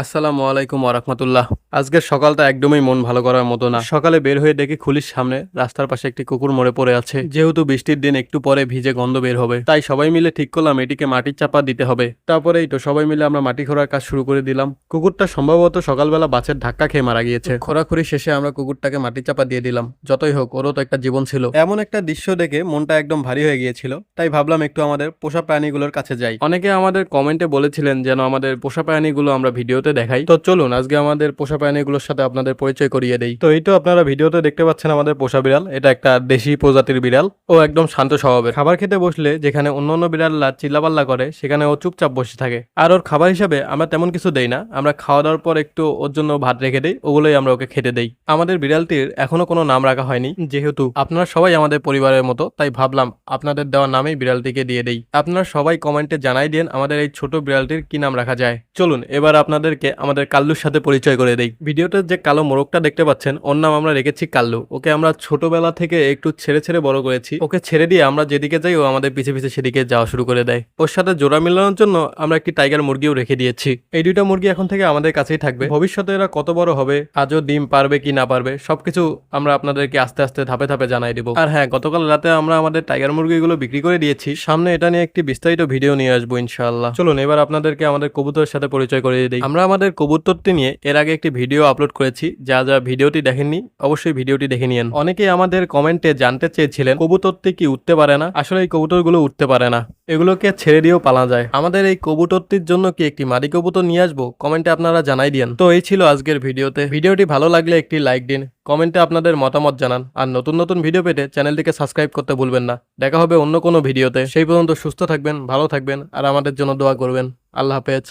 আসসালামু আলাইকুম ওরহমতুল্লাহ আজকের সকালটা একদমই মন ভালো করার মতো না। সকালে বের হয়ে দেখি খুলির সামনে রাস্তার পাশে একটি কুকুর মরে পড়ে আছে। যেহেতু বৃষ্টির দিন, একটু পরে ভিজে গন্ধ বের হবে। তাই সবাই মিলে ঠিক করলাম এটিকে মাটির চাপা দিতে হবে। তারপরেই তো সবাই মিলে আমরা মাটি খোঁড়ার কাজ শুরু করে দিলাম। কুকুরটা সম্ভবত সকালবেলা বাসের ধাক্কা খেয়ে মারা গিয়েছে। খোঁড়াখুড়ি শেষে আমরা কুকুরটাকে মাটির চাপা দিয়ে দিলাম। যতই হোক, ওরও তো একটা জীবন ছিল। এমন একটা দৃশ্য দেখে মনটা একদম ভারী হয়ে গিয়েছিল। তাই ভাবলাম একটু আমাদের পোষা প্রাণীগুলোর কাছে যাই। অনেকে আমাদের কমেন্টে বলেছিলেন যেন আমাদের পোষা প্রাণীগুলো আমরা ভিডিওতে দেখাই। তো চলুন আজকে আমাদের পোষা প্রাণীগুলোর সাথে আপনাদের পরিচয় করিয়ে দেই। তো এই তো আপনারা ভিডিওতে দেখতে পাচ্ছেন আমাদের পোষা বিড়াল। এটা একটা দেশি প্রজাতির বিড়াল। ও একদম শান্ত স্বভাবের। খাবার খেতে বসলে যেখানে অন্য অন্য বিড়ালরা চিল্লাপাল্লা করে সেখানে ও চুপচাপ বসে থাকে। আর ওর খাবার হিসাবে আমরা তেমন কিছু দেই না। আমরা খাওয়া দাওয়ার পর একটু ওর জন্য ভাত রেখে দেই ওগুলোই আমরা ওকে খেতে দেই। আমাদের বিড়ালটির এখনও কোনো নাম রাখা হয়নি যেহেতু আপনারা সবাই আমাদের পরিবারের মতো তাই ভাবলাম আপনাদের দেওয়া নামেই বিড়ালটিকে দিয়ে দেই। আপনারা সবাই কমেন্টে জানাই দিন আমাদের এই ছোট বিড়ালটির কি নাম রাখা যায়। চলুন এবার আপনাদেরকে আমাদের কাল্লুর সাথে পরিচয় করে দেই। ভিডিওতে যে কালো মোরগটা দেখতে পাচ্ছেন, ওর নাম আমরা রেখেছি কাল্লু। ওকে আমরা ছোটবেলা থেকে একটু ছেড়ে ছেড়ে বড় করেছি। ওকে ছেড়ে দিয়ে আমরা যেদিকে যাই, ও আমাদের পিছে পিছে সেদিকে যাওয়া শুরু করে দেয়। ওর সাথে জোড়া মেলানোর জন্য আমরা একটি টাইগার মুরগিও রেখে দিয়েছি। এই দুইটা মুরগি এখন থেকে আমাদের কাছেই থাকবে। ভবিষ্যতে এরা কত বড় হবে, আজও ডিম পারবে কি না পারবে, সবকিছু আমরা আপনাদেরকে আস্তে আস্তে ধাপে ধাপে জানাই দিব। আর হ্যাঁ গতকাল রাতে আমরা আমাদের টাইগার মুরগিগুলো বিক্রি করে দিয়েছি। সামনে এটা নিয়ে একটি বিস্তারিত ভিডিও নিয়ে আসব ইনশাআল্লাহ। চলুন, এবার আপনাদেরকে আমাদের কবুতরের সাথে পরিচয় করে দিই। আমরা আমাদের কবুতরটি নিয়ে এর আগে একটি ভিডিও আপলোড করেছি, যা যা ভিডিওটি দেখেননি, অবশ্যই ভিডিওটি দেখে নিন অনেকেই আমাদের কমেন্টে জানতে চেয়েছিলেন, কবুতরটি কি উঠতে পারে না? আসলে এই কবুতরগুলো উঠতে পারে না। এগুলোকে ছেড়ে দিয়েও পালা যায়। আমাদের এই কবুতরটির জন্য কি একটি মাদি কবুতর নিয়ে আসব? কমেন্টে আপনারা জানাই দিন তো এই ছিল আজকের ভিডিওতে। ভিডিওটি ভালো লাগলে একটি লাইক দিন, কমেন্টে আপনাদের মতামত জানান। আর নতুন নতুন ভিডিও পেতে চ্যানেলটিকে সাবস্ক্রাইব করতে ভুলবেন না। দেখা হবে অন্য কোনো ভিডিওতে। সেই পর্যন্ত সুস্থ থাকবেন, ভালো থাকবেন, আর আমাদের জন্য দোয়া করবেন। আল্লাহ হাফেজ।